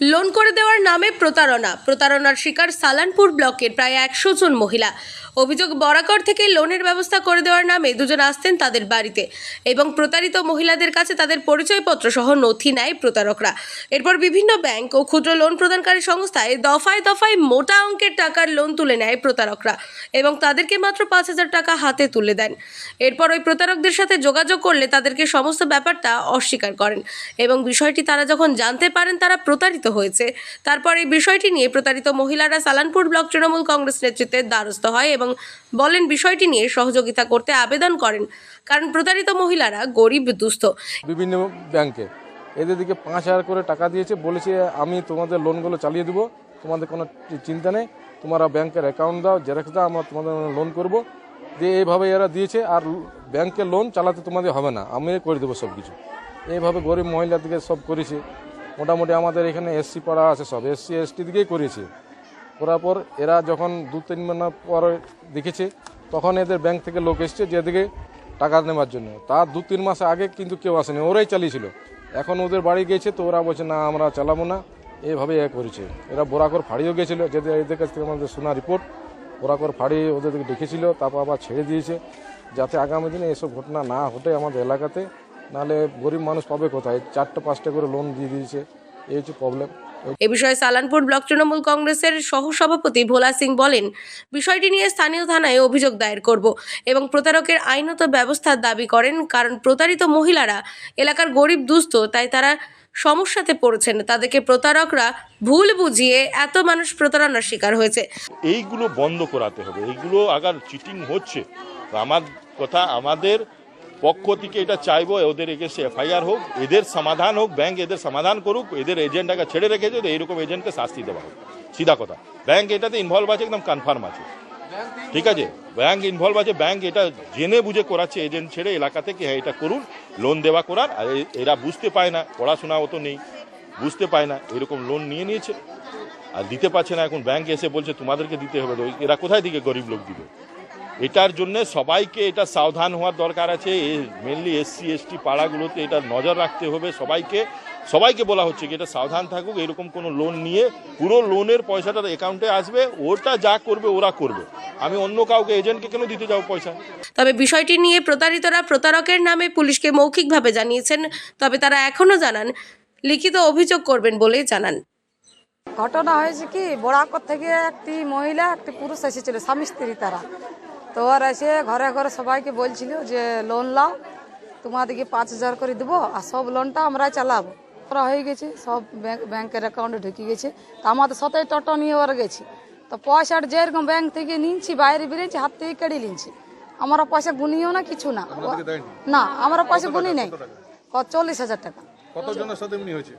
Loan করে দেওয়ার নামে প্রতারণা। প্রতারণার শিকার সালানপুর ব্লকের প্রায় একশো জন মহিলা। অভিযোগ বরাকর থেকে লোনের ব্যবস্থা করে দেওয়ার নামে দুজন আসতেন তাদের বাড়িতে এবং প্রতারিত মহিলাদের কাছে তাদের পরিচয়পত্র সহ নথি নেয় প্রতারকরা। এরপর বিভিন্ন ব্যাংক ও ক্ষুদ্র লোন প্রদানকারী সংস্থায় দফায় দফায় মোটা অঙ্কের টাকার লোন তুলে নেয় প্রতারকরা এবং তাদেরকে মাত্র পাঁচ হাজার টাকা হাতে তুলে দেন। এরপর ওই প্রতারকদের সাথে যোগাযোগ করলে তাদেরকে সমস্ত ব্যাপারটা অস্বীকার করেন এবং বিষয়টি তারা যখন জানতে পারেন তারা প্রতারিত হয়েছে। তারপর এই বিষয়টি নিয়ে প্রতারিত মহিলারা সালানপুর ব্লক তৃণমূল কংগ্রেস নেতৃত্বের দ্বারস্থ হয় এবং বলেন বিষয়টি নিয়ে সহযোগিতা করতে আবেদন করেন। কারণ প্রতারিত মহিলারা গরিব, দুস্থ। বিভিন্ন ব্যাংকে। এদের দিকে পাঁচ হাজার করে টাকা দিয়েছে, বলেছে, আমি তোমাদের লোনগুলো চালিয়ে দেবো। তোমাদের কোনো চিন্তা নেই। তোমরা ব্যাংকের অ্যাকাউন্ট দাও জেরক্স দাও, আমরা তোমাদের লোন করব। দিয়ে এইভাবে এরা দিয়েছে, আর ব্যাংকের লোন চালাতে তোমাদের হবে না। আমি করে দেবো সব কিছু এইভাবে গরিব মহিলাদেরকে সব করেছে। মোটামুটি আমাদের এখানে এসসি পাড়া আছে সব। এসসি এসটি দিকেই করেছে। করার পর এরা যখন দু তিন মাস পরে দেখেছে, তখন এদের ব্যাংক থেকে লোক এসছে যেদিকে টাকা নেওয়ার জন্য। তার দু তিন মাস আগে কিন্তু কেউ আসেনি, ওরাই চালিয়েছিল। এখন ওদের বাড়ি গেছে তো ওরা বলছে, না, আমরা চালাবো না। এভাবে এ করেছে। এরা বোরাকর ফাড়িও গেছিল যেতে এদের কাছ থেকে আমাদের শোনা রিপোর্ট বোরাকর ফাড়ি ওদেরকে ডেকেছিল, তারপর আবার ছেড়ে দিয়েছে, যাতে আগামী দিনে এসব ঘটনা না ঘটে আমাদের এলাকাতে। নাহলে গরিব মানুষ পাবে কোথায়? চারটে, পাঁচটা করে লোন দিয়ে দিয়েছে, এই হচ্ছে প্রবলেম এ বিষয়ে সালানপুর ব্লক তৃণমূল কংগ্রেসের সহসভাপতি ভোলা সিং বলেন, বিষয়টি নিয়ে স্থানীয় থানায় অভিযোগ দায়ের করব এবং প্রতারকের আইনত ব্যবস্থার দাবি করেন কারণ প্রতারিত মহিলারা এলাকার গরিব দুস্থ, তাই তারা সমস্যাতে পড়েছেন। তাদেরকে প্রতারকরা ভুল বুঝিয়ে এত মানুষ প্রতারণার শিকার হয়েছে। এইগুলো বন্ধ করাতে হবে। এইগুলো আগার চিটিং হচ্ছে। আমার কথা, আমাদের পক্ষ থেকে এটা চাইব, ওদের এগেছে এফআইআর হোক, এদের সমাধান হোক, ব্যাংক এদের সমাধান করুক, এদের এজেন্টটাকে ছেড়ে রেখেছে, তো এইরকম এজেন্টকে শাস্তি দেওয়া হোক। সিধা কথা। ব্যাংক এটাতে ইনভলভ আছে, একদম কনফার্ম আছে। ঠিক আছে? ব্যাংক ইনভলভ আছে, ব্যাংক এটা জেনে বুঝে করাচ্ছে, এজেন্ট ছেড়ে এলাকা থেকে হ্যাঁ এটা করুন লোন দেওয়া করার, আর এরা বুঝতে পায় না, পড়াশোনা অত নেই, বুঝতে পায় না, এরকম লোন নিয়ে নিয়েছে। আর দিতে পারছে না, এখন ব্যাংক এসে বলছে, তোমাদেরকে দিতে হবে। এরা কোথায় দিকে গরিব লোক দিবে? এটার জন্য সবাইকে এটা সাবধান হওয়ার দরকার আছে। মেনলি এসসি এসটি পাড়াগুলোতে এটা নজর রাখতে হবে সবাইকে। সবাইকে বলা হচ্ছে কি এটা সাবধান থাকুক এরকম কোনো লোন নিয়ে। পুরো লোনের পয়সাটা অ্যাকাউন্টে আসবে ওটা যা করবে ওরা করবে। আমি অন্য কাউকে এজেন্টকে কেন দিতে যাব পয়সা? তবে বিষয়টি নিয়ে প্রতারিতরা প্রতারকের নামে পুলিশকে মৌখিকভাবে জানিয়েছেন তবে তারা এখনও জানান লিখিত অভিযোগ করবেন বলে জানান। ঘটনা হয়েছে কি বড়াকর থেকে একটি মহিলা একটি পুরুষ এসেছিল স্বামী স্ত্রী তারা। তো ওর এসে ঘরে ঘরে সবাইকে বলছিল যে লোন লাও তোমাদেরকে পাঁচ হাজার করে দেবো আর সব লোনটা আমরা চালাবো। ওরা হয়ে গেছে সব ব্যাংক ব্যাংকের অ্যাকাউন্টে ঢুকে গেছে। তো আমাদের সাথে টোটো নিয়ে ওরা গেছি। তো পয়সাটা যেরকম ব্যাংক থেকে নিচ্ছি বাইরে বেরিয়েছি হাত থেকে কেড়ে নিচ্ছি আমরা পয়সা গুনিও না কিছু না। না আমরা পয়সা গুনি নেই। চল্লিশ হাজার টাকা। কতজনের সাথে এমনি হয়েছে?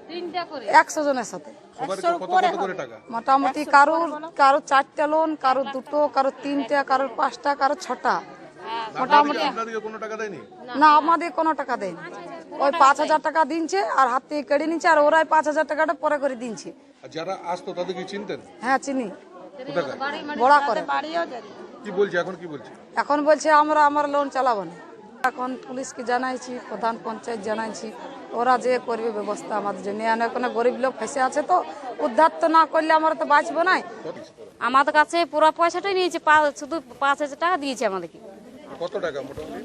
একশো জনের সাথে। সবার কত কত করে টাকা? মোটামুটি কারোর কারোর চারটা লোন কারোর দুটো কারোর তিনটা কারোর পাঁচটা কারোর ছটা। মোটামুটি টাকা দেয়নি? না। আমাদের কোনো টাকা দেয়নি। ওই পাঁচ হাজার টাকা দিনছে আর হাত থেকে কেড়ে নিচ্ছে আর ওরাই পাঁচ হাজার টাকাটা পরে করে দিনছে। যারা আসতো তাদের কি চিনতেন? হ্যাঁ চিনি। বড়া করে। কি বলছে? এখন কি বলছে? এখন বলছে আমরা আমার লোন চালাবো না। এখন পুলিশকে জানাইছি প্রধান পঞ্চায়েত জানাইছি। ওরা যে করবে ব্যবস্থা আমাদের জন্য। আর এখন গরিব লোক ফেসে আছে তো উদ্ধার তো না করলে আমরা তো বাঁচবো না আমাদের কাছে পুরো পয়সাটাই নিয়েছে পা- শুধু পাঁচ হাজার টাকা দিয়েছে আমাদেরকে। কত টাকা মোটামুটি?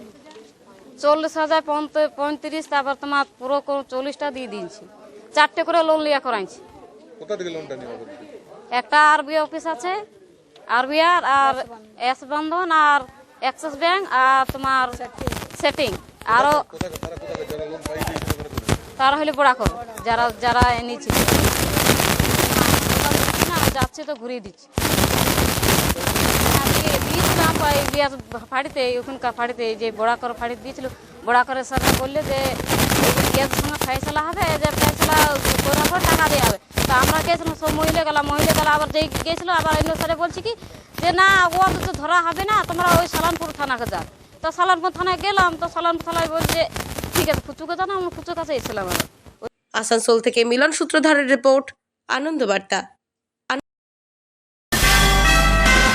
চল্লিশ হাজার পঁয়ত- পঁয়ত্রিশ তারপর তোমার পুরো চল্লিশটা দিয়ে দিয়েছি। চারটে করে লোন লিয়া করাইছি। কোথা থেকে লোনটা একটা আরবিআই অফিস আছে আরবিআর আর এস বন্ধন আর অ্যাক্সিস ব্যাংক আর তোমার সেটিং আরও তারা হলে বড়া করো। যারা যারা এনেছি না, যাচ্ছে তো ঘুরিয়ে দিচ্ছি। বিয়ার ফাড়িতে ওখানকার ফাড়িতে যে বড়া করে ফাড়ি দিয়েছিল, বড়া করে সাথে বললে যে কেস সঙ্গে ফেসলা হবে যে ফেসলা করার পর টাকা দেওয়া হবে। তো আমরা গেছিলাম, সব মহিলা গেলাম মহিলা গেলা, আবার যে গেছিল, আবার অন্য স্যারে বলছি কি, যে না, ও তো ধরা হবে না, তোমরা ওই সালানপুর থানাকে যাও। তো সালানপুর থানায় গেলাম, তো সালানপুর থানায় বলছে ঠিক আছে, ফুচুকে জানা আমরা ফুচুর কাছে এসেছিলাম আসানসোল থেকে মিলন সূত্রধারের রিপোর্ট আনন্দ বার্তা